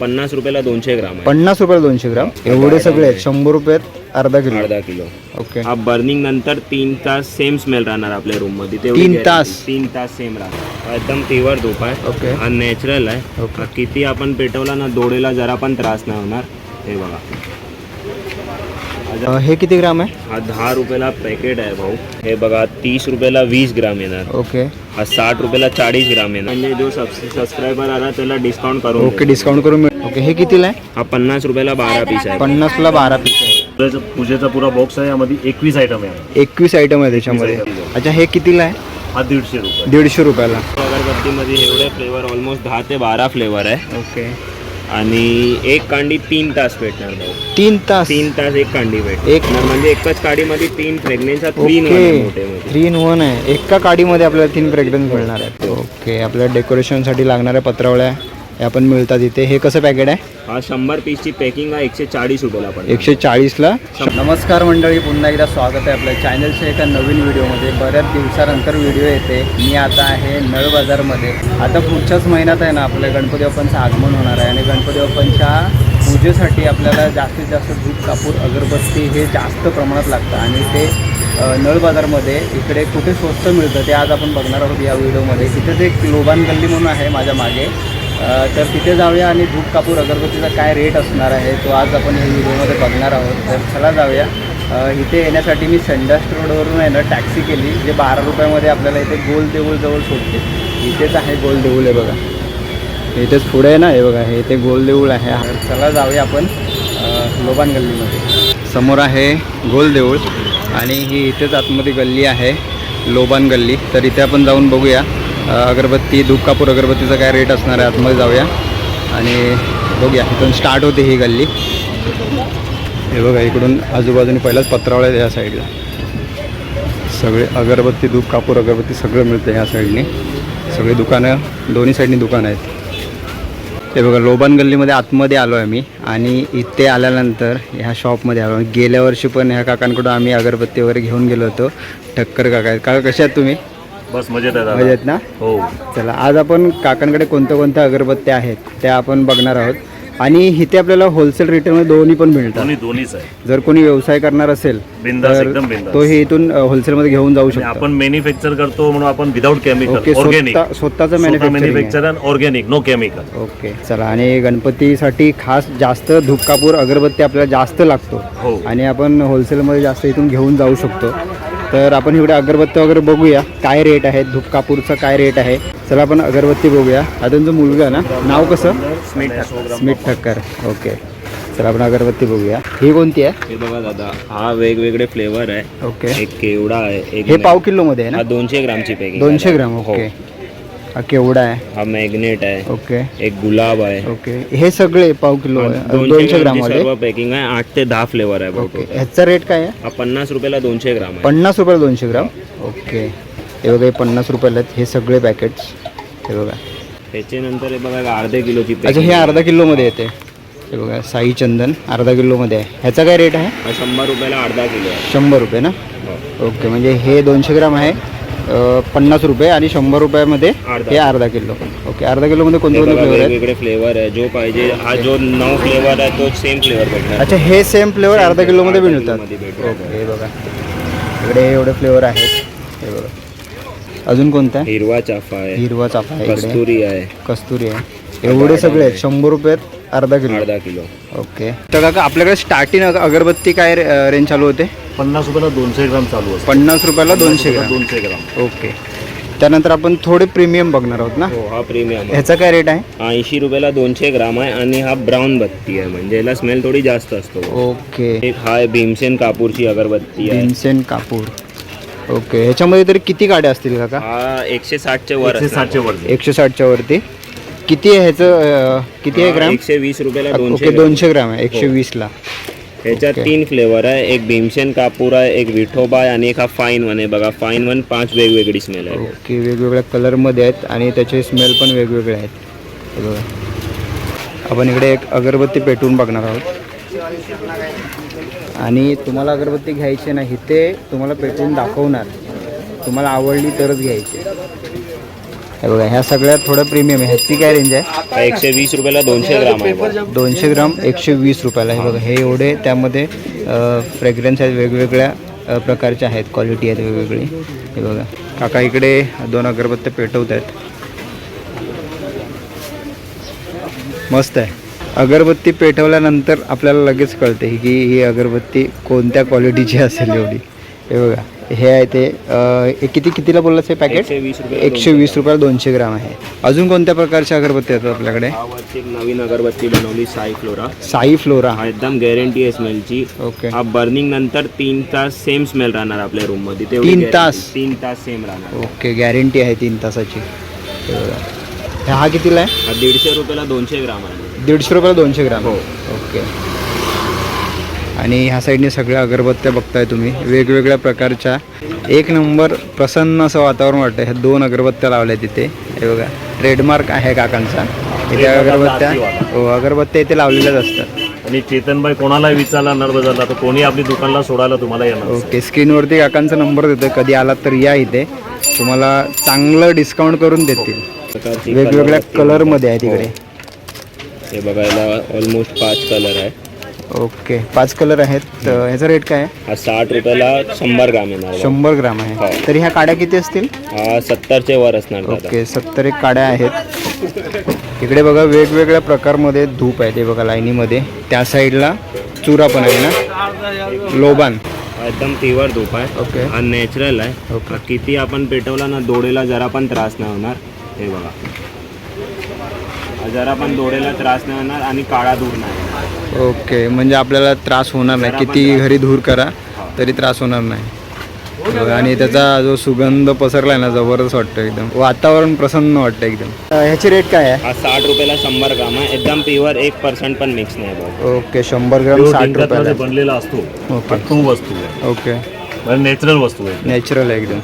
पन्नास रुपयाला दोनशे ग्राम आहे. पन्नास रुपयाला दोनशे ग्राम. एवढे सगळे आहेत. शंभर रुपयात अर्धा किलो. अर्धा किलो. ओके. हा बर्निंग नंतर तीन तास सेम स्मेल राहणार आपल्या रूममध्ये. तेवढी तीन guarantee. तास? तीन तास सेम राहणार. एकदम प्युअर धूप आहे. ओके. हा नॅचरल आहे. ओके. हा किती आपण पेटवला ना डोळेला जरा पण त्रास नाही होणार. हे बघा. हा हे किती ग्राम आहे? हा दहा रुपयाला पॅकेट आहे भाऊ. हे बघा तीस रुपयाला वीस ग्राम येणार. ओके. हा साठ रुपयाला चाळीस ग्राम येणार. म्हणजे जो सबस्क्रायबर आला त्याला डिस्काउंट करून ओके. डिस्काउंट करून मिळेल ओके हे कितीला आहे? हा पन्नास रुपयाला बारा पीस आहे. पन्नासला बारा पीस आहे. पूजेचा पूजेचा पुरा बॉक्स आहे यामध्ये एकवीस आयटम आहे. एकवीस आयटम आहे त्याच्यामध्ये. 21 item. अच्छा हे कितीला आहे? हा दीडशे रुपये. दीडशे रुपयाला. अगरबत्तीमध्ये एवढे फ्लेवर ऑलमोस्ट दहा ते बारा फ्लेवर आहे. ओके. आणि एक कांडी तीन तास पेटणार भाऊ. तीन तास. तीन तास एक कांडी भेट एक- म्हणजे एकच काडीमध्ये तीन फ्रेग्नेन्स तीन ओके. मोठे मोठे थ्री इन वन आहे. एका काडीमध्ये आपल्याला तीन फ्रेग्रन्स मिळणार आहेत. ओके. आपल्या डेकोरेशनसाठी लागणाऱ्या पत्रावळ्या या पण मिळतात इथे. हे कसं पॅकेट आहे? हा शंभर पीसची पॅकिंग आहे. एकशे चाळीस रुपयाला पडणार. एकशे चाळीसला? नमस्कार मंडळी पुन्हा एकदा स्वागत आहे आपल्या चॅनलच्या एका नवीन व्हिडिओमध्ये बऱ्याच दिवसानंतर व्हिडिओ येते. मी आता आहे नळ बाजारमध्ये. आता पुढच्याच महिन्यात आहे ना आपल्या गणपती बाप्पांचं आगमन होणार आहे. आणि गणपती बाप्पांच्या पूजेसाठी आपल्याला जास्तीत जास्त धूप कापूर अगरबत्ती हे जास्त प्रमाणात लागतं. आणि ते नळ बाजारमध्ये इकडे कुठे स्वस्त मिळतं ते आज आपण बघणार आहोत या व्हिडिओमध्ये तिथेच एक लोबान गल्ली म्हणून आहे माझ्या मागे. तर तिथे जाऊया आणि धूप कापूर अगरबत्तीचा काय रेट असणार आहे तो आज आपण या व्हिडिओमध्ये बघणार आहोत. तर चला जाऊया. इथे येण्यासाठी मी संडास रोडवरून आहे ना टॅक्सी केली जे बारा रुपयामध्ये आपल्याला इथे गोल देऊळ जवळ सोडते. इथेच आहे गोल देऊळ आहे बघा. इथेच पुढे आहे ना हे बघा हे इथे गोल देऊळ आहे. चला जाऊया आपण लोबान गल्लीमध्ये. समोर आहे गोल देऊळ आणि ही इथेच आतमध्ये गल्ली आहे लोबान गल्ली. तर इथे आपण जाऊन बघूया. अगरबत्ती धूप कापूर अगरबत्तीचा काय रेट असणार आहे? आतमध्ये जाऊया. आणि बघूया इथून स्टार्ट होते ही गल्ली. हे बघा इकडून आजूबाजूने पहिलाच पत्रावळ्या आहे या साईडला सगळे अगरबत्ती धूप कापूर अगरबत्ती सगळं मिळतं ह्या साईडने सगळी दुकानं दोन्ही साईडनी दुकानं आहेत. हे बघा लोबान गल्लीमध्ये आतमध्ये आलो आहे मी आणि इथे आल्यानंतर ह्या शॉपमध्ये आलो गेल्या वर्षी पण ह्या काकांकडून आम्ही अगरबत्ती वगैरे घेऊन गेलो होतो. ठक्कर काका आहेत. काका कसे आहात तुम्ही? बस मजेत आहे मजा दादा. आहेत ना? हो. चला आज आपण काकांकडे कोणत्या कोणत्या अगरबत्त्या आहेत त्या आपण बघणार आहोत. आणि इथे आपल्याला होलसेल रिटेलमध्ये दोन्ही पण मिळतात. दोन्ही दोन्हीच आहे. जर कोणी व्यवसाय करणार असेल बिंदास तर एकदम बिंदास. तो हे इथून होलसेलमध्ये घेऊन जाऊ आणि शकतो. आपण मॅन्युफॅक्चर करतो म्हणून आपण विदाऊट ओके केमिकल ऑर्गॅनिक स्वतः स्वतःचं manufacturing manufacture organic no chemical okay चला. आणि गणपतीसाठी खास जास्त धूप कापूर अगरबत्ती आपल्याला जास्त लागतो. हो. आणि आपण होलसेलमध्ये जास्त इथून घेऊन जाऊ शकतो. तर आपण इकडे अगरबत्ती वगैरे बघूया. काय रेट आहे? धूप कापूरचा काय रेट आहे? चला आपण अगरबत्ती बघूया. आता तुमचं मुलगा ना नाव कसं? स्मिथ स्मित ठक्कर ओके चला आपण अगरबत्ती बघूया. ही कोणती आहे? हे बघा दादा हा वेगवेगळे फ्लेवर आहे. ओके एक केवडा आहे एक हे पाव किलोमध्ये आहे हा ना दोनशे ग्रामची पॅकिंग दोनशे ग्राम ओके हा केवढा आहे? हा मॅग्नेट आहे. ओके. एक गुलाब आहे. ओके. हे सगळे पाव किलो आहे. दोनशे ग्राम वाले? सर्व पॅकिंग आहे. आठ ते दहा फ्लेवर आहे ओके. ह्याचा रेट काय आहे? हा पन्नास रुपयाला दोनशे ग्राम आहे. पन्नास रुपयाला दोनशे ग्राम? ओके. हे बघा हे पन्नास रुपयाला आहेत. हे सगळे पॅकेट्स हे बघा. त्याच्यानंतर हे बघा एक अर्धे किलोची अच्छा हे. अर्धा किलोमध्ये येते. हे बघा साई चंदन अर्धा किलोमध्ये आहे. ह्याचा काय रेट आहे? हा शंभर रुपयाला अर्धा किलो आहे. शंभर रुपये ना? हो. ओके म्हणजे हे दोनशे ग्राम आहे. पन्नास रुपये आणि शंभर रुपयामध्ये. हे अर्धा किलो. ओके अर्धा किलोमध्ये कोणते कोणते फ्लेवर आहेत? वेगवेगळे फ्लेवर आहे. जो पाहिजे हा जो नऊ फ्लेवर आहे तो सेम फ्लेवर भेटणार. अच्छा हे सेम फ्लेवर अर्धा किलोमध्ये मिळतात. ओके हे बघा. इकडे एवढे फ्लेवर आहेत. हे बघा. अजून कोणता आहे? हिरवा चाफा आहे. हिरवा चाफा आहे कस्तुरी आहे. कस्तुरी आहे. एवढे सगळे आहेत. शंभर रुपयात अर्धा किलो. अर्धा किलो. ओके. तर काका आपल्याकडे स्टार्टिंग अगरबत्ती काय रेंज चालू होते? पन्नास रुपयाला दोनशे ग्राम चालू असतं. पन्नास रुपयाला दोनशे ग्राम. दोनशे ग्राम. ओके. त्यानंतर आपण थोडे प्रिमियम बघणार आहोत ना? हो हा प्रीमियम आहे. ह्याचा काय रेट आहे? ऐंशी रुपयाला दोनशे ग्राम आहे आणि हा ब्राऊन बत्ती आहे. म्हणजे याला स्मेल थोडी जास्त असतो. ओके. एक हा आहे भीमसेन कापूरची अगरबत्ती आहे. भीमसेन कापूर. ओके. ह्याच्यामध्ये तरी किती गाड्या असतील काका? हा एकशे साठच्या वर एकशे. साठशे वर एकशे साठच्या वरती. किती आहे ह्याचं अं, किती आहे ग्राम? एकशे वीस रुपयाला ओके दोनशे दोनशे ग्राम आहे. एकशे हो. वीसला. ह्याच्यात. तीन फ्लेवर आहे. एक भीमसेन कापूर आहे एक विठोबा आहे आणि एक हा फाईन वन आहे. बघा फाईन वन पाच वेगवेगळी स्मेल आहे. ओके वेगवेगळ्या कलरमध्ये आहेत आणि त्याचे स्मेल पण वेगवेगळे आहेत. बघा. आपण इकडे एक अगरबत्ती पेटवून बघणार आहोत. आणि तुम्हाला अगरबत्ती घ्यायची नाही इथे तुम्हाला पेटवून दाखवणार. तुम्हाला आवडली तरच घ्यायची. हे बघा ह्या सगळ्या थोडं प्रीमियम आहे. ह्याची काय रेंज आहे? एकशे वीस रुपयाला दोनशे ग्राम आहे. दोनशे ग्राम एकशे वीस रुपयाला हे बघा हे एवढे त्यामध्ये फ्रेग्रन्स आहेत वेगवेगळ्या प्रकारच्या आहेत. क्वालिटी आहेत वेगवेगळी. हे बघा. काका इकडे दोन अगरबत्त्या पेटवत आहेत. मस्त आहे. अगरबत्ती पेटवल्यानंतर आपल्याला लगेच कळते की ही अगरबत्ती कोणत्या क्वालिटीची असेल एवढी. हे बघा. हे आहे ते किती कितीला बोललास हे पॅकेट एकशे वीस रुपयाला दोनशे ग्राम. आहे. अजून कोणत्या प्रकारच्या अगरबत्ती येतात आपल्याकडे? नवीन अगरबत्ती बनवली साई फ्लोरा. साई फ्लोरा. हा एकदम गॅरंटी आहे स्मेलची ओके हा बर्निंग नंतर तीन तास सेम स्मेल राहणार आपल्या रूममध्ये. तीन. तास? तीन तास सेम राहणार. ओके गॅरंटी आहे तीन तासाची. हे कितीला आहे? दीडशे रुपयाला दोनशे ग्राम आहे. दीडशे रुपयाला दोनशे ग्राम. हो. ओके आणि ह्या साईडने सगळ्या अगरबत्त्या बघताय तुम्ही. वेगवेगळ्या प्रकारच्या. एक नंबर प्रसन्न असं वातावरण वाटतं ह्या दोन अगरबत्त्या लावल्या तिथे हे बघा ट्रेडमार्क आहे काकांचा. इथे अगरबत्त्या. हो अगरबत्त्या इथे लावलेल्याच असतात. आणि चेतनबाई कोणालाही विचारला नरबजारला तर कोणी आपली दुकानला सोडायला तुम्हाला येणार ओके स्क्रीनवरती काकांचा नंबर देतोय. कधी आलात तर या इथे. तुम्हाला चांगलं डिस्काउंट करून देतील. वेगवेगळ्या कलरमध्ये आहे तिकडे हे. बघायला ऑलमोस्ट पाच कलर आहे. ओके. पाच कलर आहेत. तर ह्याचा रेट काय आहे? हा साठ रुपयाला शंभर ग्राम येणार. शंभर ग्राम आहे. हो. तरी ह्या काड्या किती असतील? हा सत्तरचे वर असणार दादा. ओके सत्तर एक काड्या आहेत. इकडे बघा वेगवेगळ्या प्रकारमध्ये धूप आहे ते बघा लाईनीमध्ये. त्या साईडला चुरा पण आहे ना? लोबान. एकदम प्युअर धूप आहे. ओके. हा नॅचरल आहे. ओके. किती आपण पेटवला ना डोळेला जरा पण त्रास नाही होणार. हे बघा. जरा पण डोळेला त्रास नाही होणार आणि काळा दूर नाही. ओके म्हणजे आपल्याला त्रास होणार नाही. किती घरी धूर करा तरी त्रास होणार नाही. आणि त्याचा जो सुगंध पसरलाय ना जबरदस्त वाटतं एकदम. वातावरण प्रसन्न वाटतं एकदम. ह्याची रेट काय आहे? हा साठ रुपयाला शंभर ग्राम आहे. एकदम प्युअर एक पर्सेंट पण मिक्स नाही ओके शंभर ग्राम साठ रुपयाला. बनलेला असतो. ओके. तो वस्तू आहे. ओके. म्हणजे नॅचरल वस्तू आहे. नॅचरल आहे एकदम.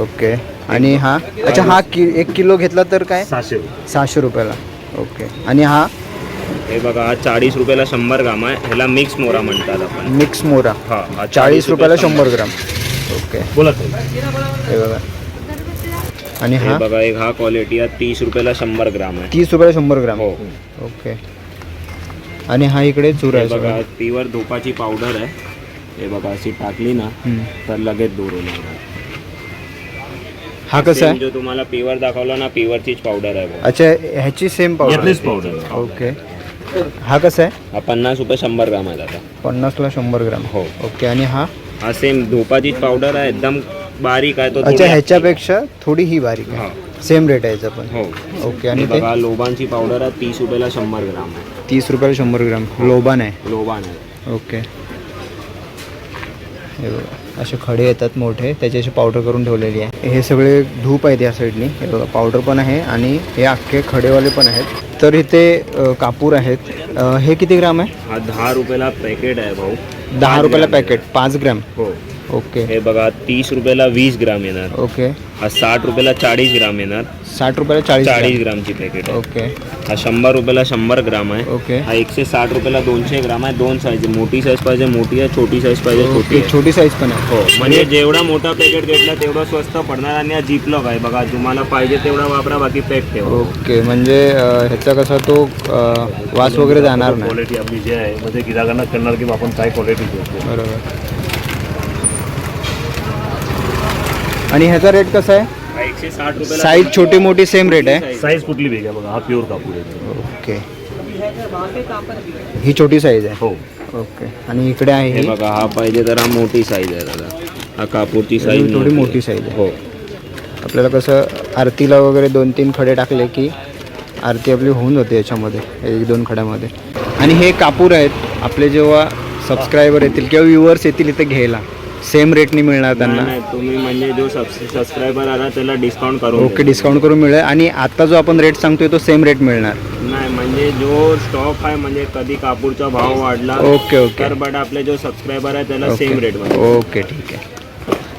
ओके. आणि हा? अच्छा हा कि एक किलो घेतला तर काय? सहाशे सहाशे रुपयाला. ओके. आणि हा? हे बघा हा चाळीस रुपयाला शंभर ग्राम आहे. ह्याला मिक्स मोरा म्हणतात आपण. मिक्स मोरा. हा हा चाळीस रुपयाला शंभर. ग्राम. ओके बोला ताई. हे बघा. आणि हे हा? बघा एक हा क्वालिटी आहे. तीस रुपयाला शंभर ग्राम आहे. तीस रुपयाला शंभर ग्राम. हो. ओके आणि हा इकडे चूर हे आहे बघा सगळा. प्युअर धुपाची पावडर आहे. हे बघा अशी टाकली ना हम्म. तर लगेच दूर होणार हा कसा Same आहे जो तुम्हाला प्युअर दाखवला ना प्युअरचीच पावडर आहे बघा. अच्छा ह्याची सेम पावडर ओके हा कसा आहे? हा पन्नास रुपये शंभर ग्राम आहे दादा. पन्नासला शंभर ग्राम. हो. ओके आणि हा? हा सेम धुपाचीच पावडर आहे एकदम बारीक आहे तो अच्छा थोडी- ह्याच्यापेक्षा थोडी ही बारीक हा. आहे सेम रेट आहे याचा पण. हो. ओके आणि ते? बघा लोबांची पावडर आहे तीस रुपयाला शंभर ग्राम आहे. तीस रुपयाला शंभर ग्राम. लोबान आहे? लोबान आहे. ओके. हे बघा. असे खडे येतात मोठे त्याची अशी पावडर करून ठेवलेली आहे. हे सगळे धूप आहेत या साईडनी हे बघा पावडर पण आहे आणि हे अख्खे खडेवाले पण आहेत. तर इथे कापूर आहेत. हे किती ग्राम आहे? हा दहा रुपयाला पॅकेट आहे भाऊ. दहा रुपयाला पॅकेट पाच ग्राम. हो. ओके हे बघा तीस रुपयाला वीस ग्राम येणार. ओके हा साठ रुपयाला चाळीस ग्राम येणार. साठ रुपयाला चाळीस चाळीस ग्राम. ग्रामची पॅकेट आहे. ओके हा शंभर रुपयाला शंभर ग्राम आहे. ओके हा एकशे साठ रुपयाला दोनशे ग्राम आहे. दोन साईज मोठी साईज पाहिजे मोठी आहे छोटी साईज पाहिजे छोटी आहे. छोटी साईज पण आहे. हो म्हणजे जेवढा मोठा पॅकेट घेतला तेवढं स्वस्त पडणार आणि हा जिपलॉक आहे. बघा तुम्हाला पाहिजे तेवढा वापरा बाकी पॅक ठेवा. ओके म्हणजे अ, ह्याचा कसा तो अ, वास वगैरे जाणार नाही. क्वालिटी आपली जी आहे म्हणजे गिराकांना कळणार की आपण काय क्वालिटी घेतो बरोबर. आणि ह्याचा रेट कसा आहे? हा एकशे साठ रुपयाला साईज छोटी मोठी सेम रेट आहे. साईज कुठली वेगळी आहे बघा हा प्युअर कापूर आहे. ओके ही छोटी साईज आहे? हो. ओके आणि इकडे आहे हे ही? बघा हा पाहिजे तर हा मोठी साईज आहे दादा. हा कापूरची साईज थोडी मोठी साईज आहे. हो. आपल्याला कसं आरतीला वगैरे दोन तीन खडे टाकले की आरती आपली होऊन जाते याच्यामध्ये एक दोन खड्यामध्ये. आणि हे कापूर आहेत आपले जेव्हा सबस्क्रायबर येतील किंवा व्ह्युअर्स येतील इथे घ्यायला सेम रेटनी मिळणार नाही, त्यांना? नाही, तुम्ही म्हणजे जो सबस्क्रायबर आला त्याला डिस्काउंट करून ओके. डिस्काउंट करून मिळेल. आणि आता जो आपण रेट सांगतोय तो सेम रेट मिळणार. नाही म्हणजे जो स्टॉक आहे म्हणजे कधी कापूरचा भाव वाढला ओके ओके तर बट आपले जो सबस्क्रायबर आहे त्याला ओके. सेम रेटमध्ये. ओके ठीक आहे.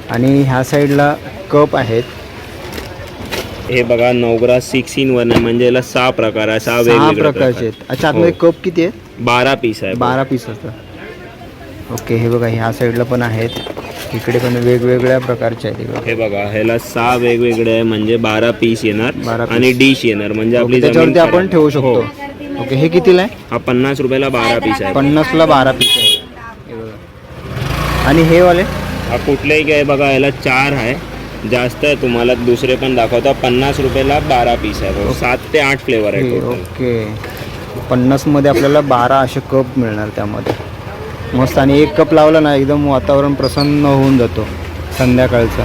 आणि ह्या साईडला कप आहेत. हे बघा नवग्रा सिक्स इन वन आहे. म्हणजे याला सहा प्रकार आहे सहा सहा वेगवेगळे प्रकारचे आहेत. अच्छा आतमध्ये हो. कप किती आहेत? बारा पीस आहे. बारा पीस असतात. ओके हे बघा ह्या साईडला पण आहेत इकडे पण वेगवेगळ्या प्रकारचे आहेत हे बघा. हे बघा ह्याला सहा वेगवेगळे आहे म्हणजे बारा पीस येणार 12 piece. आणि डिश येणार म्हणजे आपली त्याच्यावरती आपण खराब. ठेवू हो. शकतो ओके हे कितीला आहे हा पन्नास रुपयाला बारा पीस आहे पन्नासला बारा पीस आहे हे बघा. आणि हे वाले हा कुठल्याही काय बघा याला चार आहे जास्त आहे तुम्हाला दुसरे पण दाखवतो पन्नास रुपयाला बारा पीस आहे. सात ते आठ फ्लेवर आहे ओके total. ओके पन्नासमध्ये आपल्याला बारा असे कप मिळणार त्यामध्ये मस्त आणि एक कप लावला ना एकदम वातावरण प्रसन्न होऊन जातो संध्याकाळचं.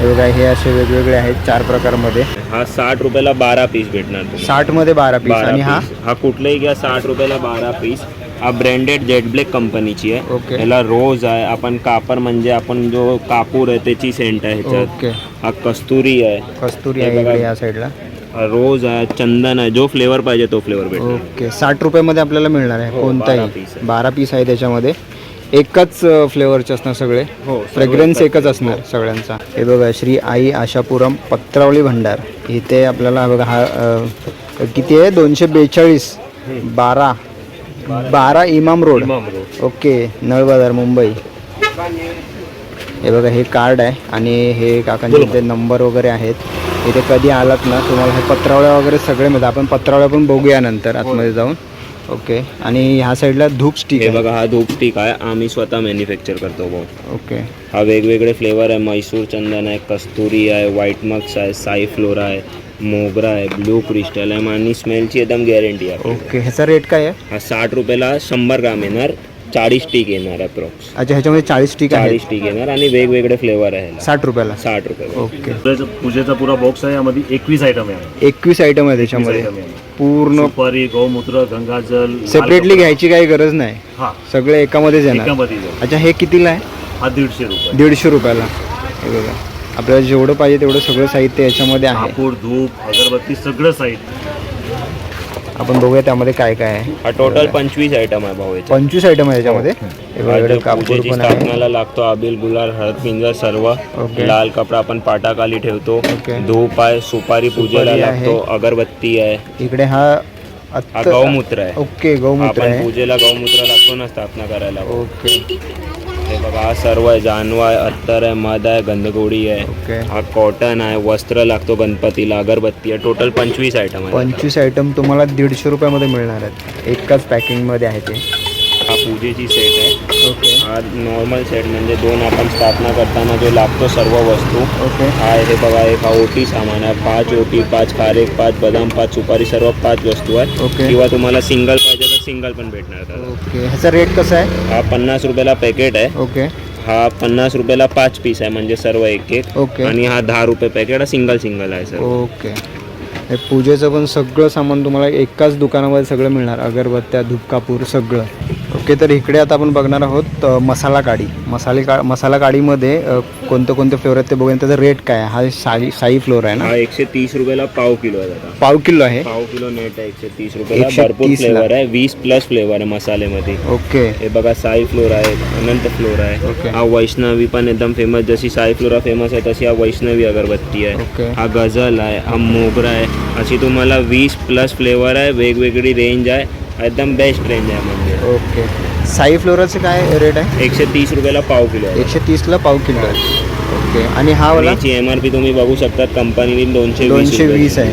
हे बघा हे असे वेगवेगळे आहेत चार प्रकारमध्ये. हा साठ रुपयाला बारा पीस भेटणार साठमध्ये बारा पीस आणि हा. हा कुठलाही घ्या साठ रुपयाला बारा पीस. हा ब्रँडेड जेट ब्लॅक कंपनीची आहे. ओके. याला रोज आहे. आपण कापर म्हणजे आपण जो कापूर आहे त्याची सेंट आहे ह्याच्यात. हा कस्तुरी आहे. कस्तुरी आहे या साईडला. रोज आहे चंदन आहे जो फ्लेवर पाहिजे तो फ्लेवर भेटणार. ओके साठ रुपयामध्ये आपल्याला मिळणार आहे हो, कोणताही? बारा piece आहे. बारा पीस आहे त्याच्यामध्ये. एकच फ्लेवरचे असणार सगळे? हो फ्रेग्रन्स एकच असणार सगळ्यांचा. हे बघा श्री आई आशापुरम पत्रावळी भंडार. इथे आपल्याला बघा हा अ, किती आहे? दोनशे बेचाळीस. बारा. बारा Imam road. Imam road. Okay Nal Bazaar Mumbai. हे बघा हे कार्ड आहे आणि हे काकांचे इथे नंबर वगैरे आहेत. इथे कधी आलात ना तुम्हाला हे पत्रावळ्या वगैरे सगळे मिळतात. आपण पत्रावळ्या पण बघूया नंतर आतमध्ये जाऊन. ओके आणि ह्या साईडला धूप स्टिक हे आहे. बघा हा धूप स्टिक आहे. आम्ही स्वतः मॅन्युफॅक्चर करतो भाऊ ओके हा वेगवेगळे फ्लेवर आहे. म्हैसूर चंदन आहे कस्तुरी आहे व्हाईट मक्स आहे साई फ्लोरा आहे मोगरा आहे ब्लू क्रिस्टल आहे. आणि स्मेलची एकदम गॅरंटी आहे. ओके ह्याचा रेट काय आहे? हा साठ रुपयाला शंभर ग्राम येणार. चाळीस स्टिक येणार अप्रॉक्स अच्छा ह्याच्यामध्ये चाळीस स्टिक आहे चाळीस स्टिक येणार आणि वेगवेगळे फ्लेवर आहे. साठ रुपयाला. साठ रुपये ओके. पूजेचा पूजेचा पुरा बॉक्स आहे यामध्ये एकवीस आयटम आहे. एकवीस आयटम आहे त्याच्यामध्ये. item आहे. पूर्ण सुपारी गौमूत्र गंगाजल लाल सेपरेटली कपडा. घ्यायची काही गरज नाही. हा. सगळे एकामध्येच येणार. एकामध्ये जाईल. अच्छा हे कितीला आहे? हा दीडशे रुपये. दीडशे रुपयाला. हे बघा. आपल्याला जेवढं पाहिजे तेवढं सगळं साहित्य याच्यामध्ये आहे. कापूर धूप अगरबत्ती सगळं साहित्य. आपण बघूया त्यामध्ये काय काय आहे. हा टोटल पंचवीस आयटम आहे भाऊ याच्यात. पंचवीस आयटम आहे त्याच्यामध्ये हे हा. इकडे जो कापूर पूजेची पण आहे. स्थापनाला लागतो अबिल गुलाल हळद पिंजर सर्व. ओके. लाल कपडा आपण पाटाखाली ठेवतो. ओके. धूप आहे सुपारी पूजेला सुपारी आहे. लागतो. अगरबत्ती आहे. इकडे हा हा अत्त- गौमूत्र आहे. ओके गौमूत्र आपण आहे. पूजेला गौमूत्र लागतो ना स्थापना करायला. ओके. बघा हा सर्व आहे जानवा आहे अत्तर आहे मध आहे गंधगोळी आहे हा कॉटन आहे वस्त्र लागतो गणपतीला अगरबत्ती आहे. टोटल पंचवीस आयटम आहे. पंचवीस आयटम तुम्हाला दीडशे रुपयामध्ये मिळणार आहेत. एकाच पॅकिंगमध्ये आहे ते. हा पूजेची सेट आहे. ओके. हा नॉर्मल सेट म्हणजे दोन आपण स्थापना करताना जो लागतो सर्व वस्तू ओके. हा हे बघा एक हा ओटी सामान आहे. पाच ओटी पाच खारेक पाच बदाम पाच सुपारी सर्व पाच वस्तू आहे ओके. किंवा तुम्हाला सिंगल पाहिजे सिंगल पण भेटणार ओके ह्याचा रेट कसा आहे? हा पन्नास रुपयाला पॅकेट आहे. ओके. हा पन्नास रुपयाला पाच पीस आहे म्हणजे सर्व एक एक. ओके. आणि हा दहा रुपये पॅकेट हा सिंगल सिंगल आहे सर ओके. हे पूजेचं पण सगळं सामान तुम्हाला एकाच दुकानामध्ये सगळं मिळणार. अगरबत्त्या धूप कापूर सगळं. ओके तर इकडे आता आपण बघणार आहोत मसाला काडी. मसाले का मसाला काडीमध्ये कोणते कोणते फ्लेवर आहेत ते बघूया त्याचा रेट काय आहे? हा साई साई फ्लोर आहे ना? हा एकशे तीस रुपयाला पाव किलो आहे दादा. पाव किलो आहे? पाव किलो नेट आहे एकशे तीस रुपयाला. 130 भरपूर. फ्लेवर आहे. वीस प्लस फ्लेवर आहे मसाल्यामध्ये. ओके. हे बघा साई फ्लोर आहे अनंत फ्लोर आहे. ओके. हा वैष्णवी पण एकदम फेमस जशी साई फ्लोरा फेमस आहे तशी हा वैष्णवी अगरबत्ती आहे. ओके. हा गझल आहे हा मोगरा आहे. अशी तुम्हाला वीस प्लस फ्लेवर आहे. वेगवेगळी रेंज आहे. एकदम बेस्ट रेंज आहे ओके. साई फ्लोराचं काय रेट आहे? एकशे तीस रुपयाला पाव किलो आहे. एकशे तीसला पाव किलो आहे. ओके. आणि हा वाला? याची एम आर पी तुम्ही बघू शकता कंपनीने दोनशे दोनशे वीस आहे.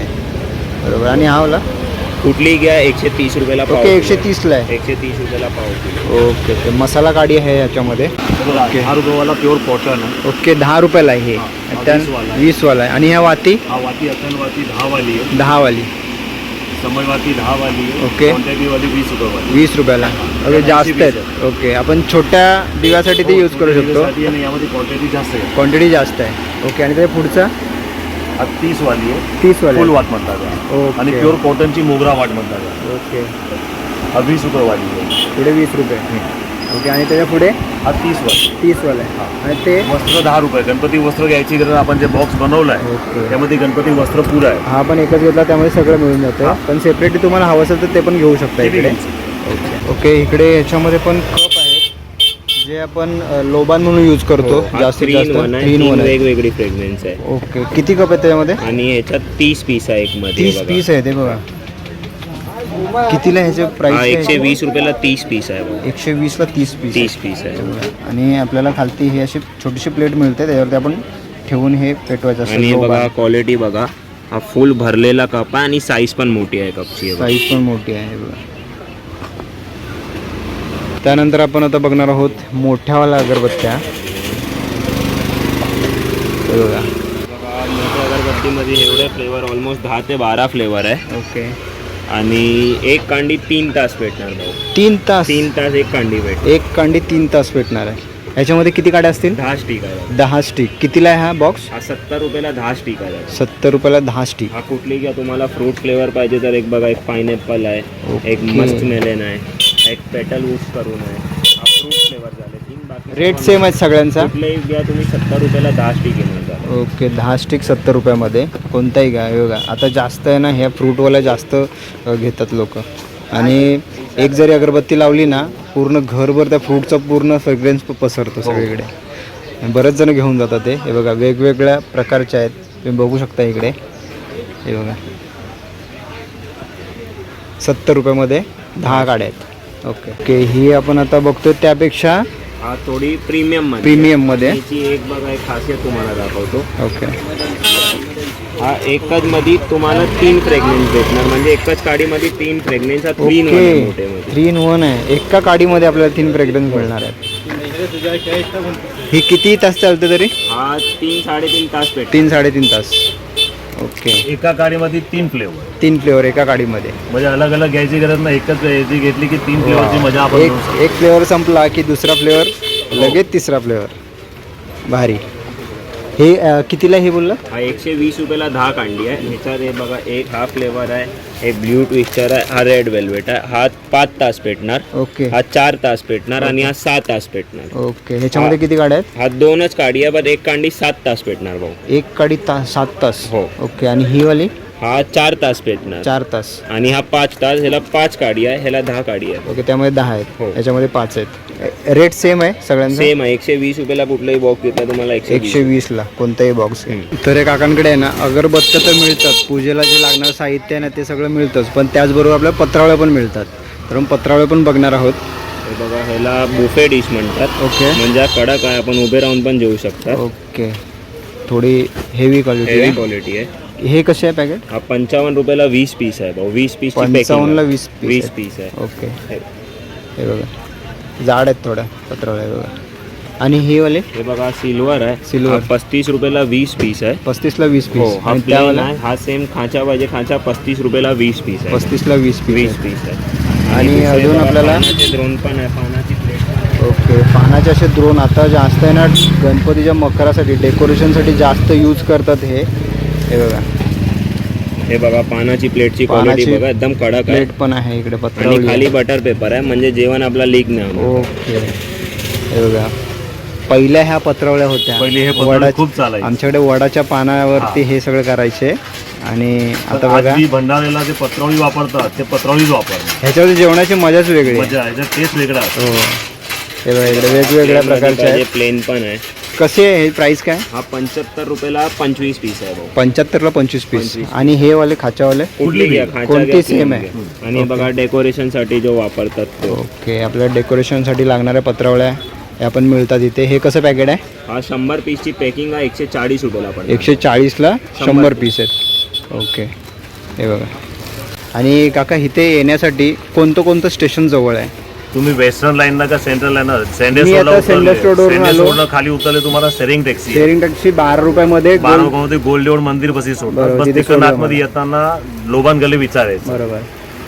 बरोबर. आणि हा वाला? कुठलीही घ्या एकशे तीस रुपयाला पाव ओके एकशे आहे. तीसला आहे. एकशे तीस रुपयाला पाव किलो ओके ओके. मसाला काडी आहे याच्यामध्ये. दहा रुपयेवाला प्युअर कॉटन आहे. ओके दहा रुपयाला आहे हे. हा, वीसवाला आहे. वीसवाला आहे. आणि ह्या वाती? हा वाती असन वाती दहा वाली आहे. दहावाली. दहा वाली ओके. वाली वीस रुपये वाली वीस रुपयाला. ओके ऐंशी जास्त आहेत. ओके. आपण छोट्या दिव्यासाठी ते यूज करू शकतो. यामध्ये क्वांटिटी जास्त आहे. क्वांटिटी जास्त आहे. ओके. आणि ते पुढचा? तीस वाली आहे. तीसवाला फुल आहे. वाट म्हणतात. आणि प्युअर कॉटनची मोगरा वाट म्हणतात. ओके. वीस रुपये वाली आहे. पुढे वीस रुपये. ओके. आणि त्याच्या पुढे? हा तीस वाली. तीसवाला आहे. आणि ते वस्त्र दहा रुपये गणपती वस्त्र घ्यायची गरज आपण जे बॉक्स बनवलं आहे ओके. त्यामध्ये गणपती वस्त्र पुरं आहे. हा पण एकच घेतला त्यामध्ये सगळं मिळून जातं हा. पण सेपरेटली तुम्हाला हवं असेल तर ते पण घेऊ शकता इकडे. ओके. ओके इकडे याच्यामध्ये पण कप आहेत. जे आपण अ, लोबान म्हणून यूज करतो हा जास्तीत जास्त तीन वन आहे. वेगवेगळी फ्रेग्रन्स आहे. ओके किती कप आहेत त्याच्यामध्ये आणि ह्याच्यात तीस पीस आहे एक मध्ये तीस बघा. पीस आहे ते बघा. कितीला ह्याचे हा प्राईस एकशे वीस रुपयाला तीस पीस आहे बघा. एकशे वीसला तीस पीस तीस पीस आहे. आणि आपल्याला खालती ही अशी छोटीशी प्लेट मिळते त्याच्यावरती आपण ठेवून हे पेटवायचं असतं. आणि हे. बघा क्वालिटी बघा. हा फुल भरलेला कप आहे आणि साईज पण मोठी आहे कपची हे बघा. साईज पण मोठी आहे बघा. त्यानंतर आपण आता बघणार आहोत मोठ्यावाल्या अगरबत्त्या. हे बघा. बघा मोठ्या अगरबत्तीमध्ये एवढे फ्लेवर ऑलमोस्ट दहा ते बारा फ्लेवर आहे. ओके आणि एक कांडी तीन तास भेटणार भाऊ. तीन तास? तीन तास एक कांडी भेट एक कांडी तीन तास भेटणार आहे. ह्याच्यामध्ये किती काड्या असतील? दहा स्टिक आहे दहा स्टिक कितीला आहे हा बॉक्स हा सत्तर रुपयाला दहा स्टिक आहे सत्तर रुपयाला दहा स्टिक हा कुठली घ्या तुम्हाला फ्रूट फ्लेवर पाहिजे तर एक बघा एक पायनॅपल आहे एक. मस्त मेलेन आहे एक पेटल वूड्स करून आहे हा फ्रूट फ्लेवर झाले तीन बाकी रेट सेम आहेत सगळ्यांचा? कुठलेही घ्या तुम्ही सत्तर रुपयाला दहा स्टिक ओके दहा स्टिक सत्तर रुपयामध्ये. कोणताही घ्या हे बघा. आता जास्त आहे ना ह्या फ्रूटवाल्या जास्त अ, घेतात लोक. आणि एक जरी अगरबत्ती लावली ना पूर्ण घरभर त्या फ्रूटचा पूर्ण फ्रेग्रन्स पसरतो सगळीकडे. आणि बरेच जण घेऊन जातात ते. हे बघा वेगवेगळ्या प्रकारचे आहेत. तुम्ही बघू शकता इकडे. हे बघा. सत्तर रुपयामध्ये दहा गाड्या आहेत. ओके. ओके ही आपण आता बघतो त्यापेक्षा हा थोडी प्रीमियममध्ये. प्रीमियममध्ये याची एक बघा एक खासियत तुम्हाला दाखवतो. ओके हा एकच मध्ये तुम्हाला तीन फ्रेग्नेन्स भेटणार. म्हणजे एकच काडीमध्ये तीन हा थ्री इन मोठे मध्ये थ्री इन वन आहे. एका काडीमध्ये आपल्याला तीन फ्रेग्रन्स मिळणार आहेत. ही किती तास चालते तरी? हा तीन साडेतीन तास भेट तीन साडेतीन तास. ओके. एका गाडीमध्ये तीन फ्लेवर तीन फ्लेवर एका गाडीमध्ये. म्हणजे अलग अलग घ्यायची गरज नाही. एकच याची घेतली की तीन फ्लेवरची मजा आपण घेऊ. शकतो. एक एक फ्लेवर संपला की दुसरा फ्लेवर लगेच तिसरा फ्लेवर भारी. हे अं, कितीला हे बोललं? हा एकशे वीस रुपयाला दहा कांडी आहे. ह्याच्यात हे बघा एक हा फ्लेवर आहे एक ब्ल्यू ट्विस्टर आहे हा रेड वेल्वेट आहे हा पाच तास पेटणार. ओके. हा चार तास पेटणार आणि हा सहा तास पेटणार. ओके. ह्याच्यामध्ये किती गाड्या आहेत? हा दोनच काडी आहे बट एक कांडी सात तास पेटणार भाऊ. एक काडी तास सात तास. हो. ओके. आणि ही वाली? हा चार तास पेटणार. चार तास. आणि हा पाच तास ह्याला पाच काडी आहे ह्याला दहा काडी आहे ओके त्यामध्ये दहा आहेत. हो. याच्यामध्ये पाच आहेत. रेट सेम आहे सगळ्यांचा? सेम आहे. एकशे वीस रुपयाला कुठलाही बॉक्स घेतला तुम्हाला एकशे एकशे वीस वीसला कोणताही बॉक्स. तर एक काकांकडे आहे ना अगरबत्त्या तर मिळतात पूजेला जे लागणारं साहित्य आहे ना ते सगळं मिळतंच. पण त्याचबरोबर आपल्याला पत्रावळ्या पण मिळतात. तर मग पत्रावळ्या पण बघणार आहोत. हे बघा ह्याला बुफे डिश म्हणतात. ओके. म्हणजे हा कडक आहे आपण उभे राहून पण जेवू शकता ओके. थोडी हेवी क्वालिटी हेवी क्वालिटी आहे. हे कसे आहे पॅकेट हा पंचावन्न रुपयाला वीस पीस आहे भाऊ. वीस पीस पंचावन्नला वीस वीस आहेत. पीस आहे. ओके. हे- हे बघा. जाड आहेत थोड्या पत्रावळ्या हे बघा. आणि ही वाले? हे बघा सिल्वर आहे. Silver. हा पस्तीस रुपयाला वीस पीस आहे. पस्तीसला वीस हो पीस हा आणि प्लेन त्यावाला? आहे. हा सेम खांचा पाहिजे खांचा पस्तीस रुपयाला वीस पीस आहे. पस्तीसला वीस वीस पीस पीस आहे. आणि दुसरे अजून बघा, आपल्याला- पानाचे द्रोण पण आहे पानाची प्लेट ओके पानाचे असे द्रोण आता जास्त आहे ना गणपतीच्या मकरासाठी डेकोरेशनसाठी जास्त यूज करतात हे. हे बघा. हे बघा पानाची प्लेटची क्वालिटी बघा एकदम कडक आहे. प्लेट पण आहे इकडे आणि पत्रावळी खाली. बटर पेपर आहे म्हणजे जेवण आपला लीक नाही होणार ओके. हे बघा. पहिल्या ह्या पत्रावळ्या होत्या. पहिले हे खूप चालायचे. आमच्याकडे वडाच्या पानावरती हे. सगळं करायचे. आणि आता बघा. भंडारेला जे पत्रावळी वापरतात ते पत्रावळीच वापरतात. ह्याच्यावरती जेवणाची मजाच वेगळी आहे. मजा याचा टेस्ट वेगळा हो. हे बघा इकडे वेगवेगळ्या प्रकारचे प्लेन पण आहे. कसे आहे? हे प्राइस काय? हा पंच्याहत्तर रुपयाला पंचवीस पीस आहे भाऊ. पंच्याहत्तरला पंचवीस पीस 25. आणि हे वाले खाच्यावाले? कुठली घ्या खायच्या कोणती घ्या, same plain आहे? घ्या. आणि बघा डेकोरेशनसाठी जो वापरतात तो. ओके आपल्या डेकोरेशनसाठी लागणाऱ्या पत्रावळ्या हे आपण मिळतात इथे. हे कसं पॅकेट आहे? हा शंभर पीसची पॅकिंग आहे एकशे चाळीस रुपयाला पडणार. एकशे चाळीसला शंभर पीस आहेत. ओके हे बघा. आणि काका इथे येण्यासाठी कोणतं कोणतं स्टेशन जवळ आहे? तुम्ही वेस्टर्न लाईनला का सेंट्रल लाईनला सेंडे मी आता सेंडस रोडवरून आलो. खाली उतरले तुम्हाला सेरिंग टॅक्सी आहे. शेअरिंग टॅक्सी बारा रुपयामध्ये बारा गोल- रुपयामध्ये गोल्डेवन मंदिर बसी सोडतात बरोबर, बस तिथे तिकडनं सोडलं आतमध्ये येताना लोबान गली विचारायचं. बरोबर.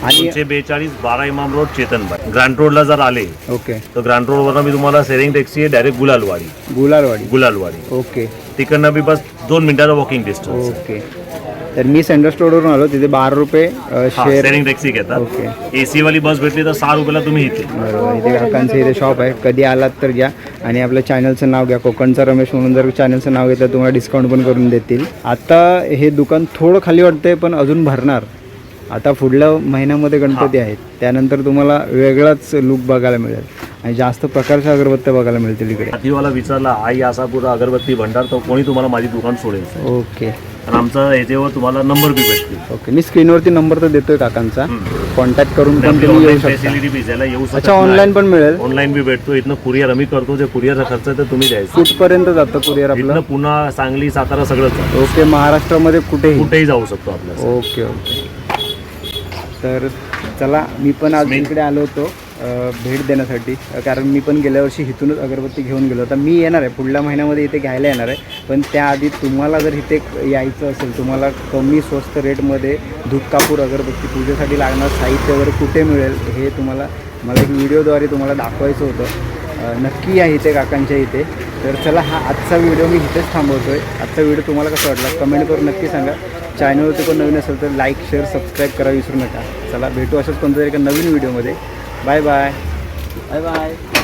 आणि दोनशे बेचाळीस बारा इमाम रोड चेतनबाई ग्रांट रोडला जर आले ओके. तर ग्रांट रोडवरनं मी तुम्हाला सेरिंग टॅक्सी आहे डायरेक्ट गुलालवाडी. गुलालवाडी. गुलालवाडी. ओके. तिकडनं बी बस दोन मिनिटाचा वॉकिंग डिस्टन्स ओके. तर मी सेंडस रोडवरून आलो तिथे बारा रुपये शेअर सेरिंग टॅक्सी घेतात. ओके एसी वाली बस भेटली तर सहा रुपयाला तुम्ही इथे. बरोबर. इथे काकांचं इथे शॉप आहे. कधी आलात तर घ्या. आणि आपल्या चॅनलचं नाव घ्या. कोकणचा रमेश म्हणून जर चॅनलचं नाव घेतलं तुम्हाला डिस्काउंट पण करून देतील. आता हे दुकान थोडं खाली वाटतंय पण अजून भरणार. आता पुढल्या महिन्यामध्ये गणपती आहेत. त्यानंतर तुम्हाला वेगळाच लुक बघायला मिळेल. आणि जास्त प्रकारच्या अगरबत्त्या बघायला मिळतील इकडे. आधीवाला विचारला आई असा पुरा अगरबत्ती भंडार तर कोणी तुम्हाला माझी दुकान सोडेल? ओके आणि आमचा याच्यावर तुम्हाला नंबर बी भेटतील ओके मी स्क्रीनवरती नंबर तर देतोय काकांचा. कॉन्टॅक्ट करून पण तुम्ही येऊ ऑनलाईन शकता. फॅसिलिटी बी येऊ अच्छा ऑनलाईन पण मिळेल. ऑनलाईन बी भेटतो. इथनं कुरिअर आम्ही करतो. जे कुरिअरचा खर्च आहे ते तुम्ही द्यायचा. कुठपर्यंत जातं कुरिअर इथनं आपलं पुन्हा सांगली सातारा सगळंच आहे. ओके महाराष्ट्रामध्ये कुठेही? कुठेही जाऊ शकतो आपल्या ओके ओके. तर चला मी पण आज. इकडे आलो होतो. भेट देण्यासाठी. कारण मी पण गेल्या वर्षी इथूनच अगरबत्ती घेऊन गेलो आता मी येणार आहे. पुढल्या महिन्यामध्ये इथे घ्यायला येणार आहे. पण त्याआधी तुम्हाला जर इथे यायचं असेल तुम्हाला कमी स्वस्त रेटमध्ये धूप कापूर अगरबत्ती पूजेसाठी लागणार साहित्य वगैरे कुठे मिळेल हे तुम्हाला मला एक व्हिडिओद्वारे तुम्हाला दाखवायचं होतं. नक्की या इथे काकांच्या इथे. तर चला हा आजचा व्हिडिओ मी इथेच थांबवतो आहे आजचा व्हिडिओ तुम्हाला कसा वाटला कमेंट करून नक्की सांगा. चॅनलवरती कोण नवीन असेल तर लाईक शेअर सबस्क्राईब करा विसरू नका. चला भेटू अशाच कोणत्या तरी एका नवीन व्हिडिओमध्ये. bye bye. Bye bye.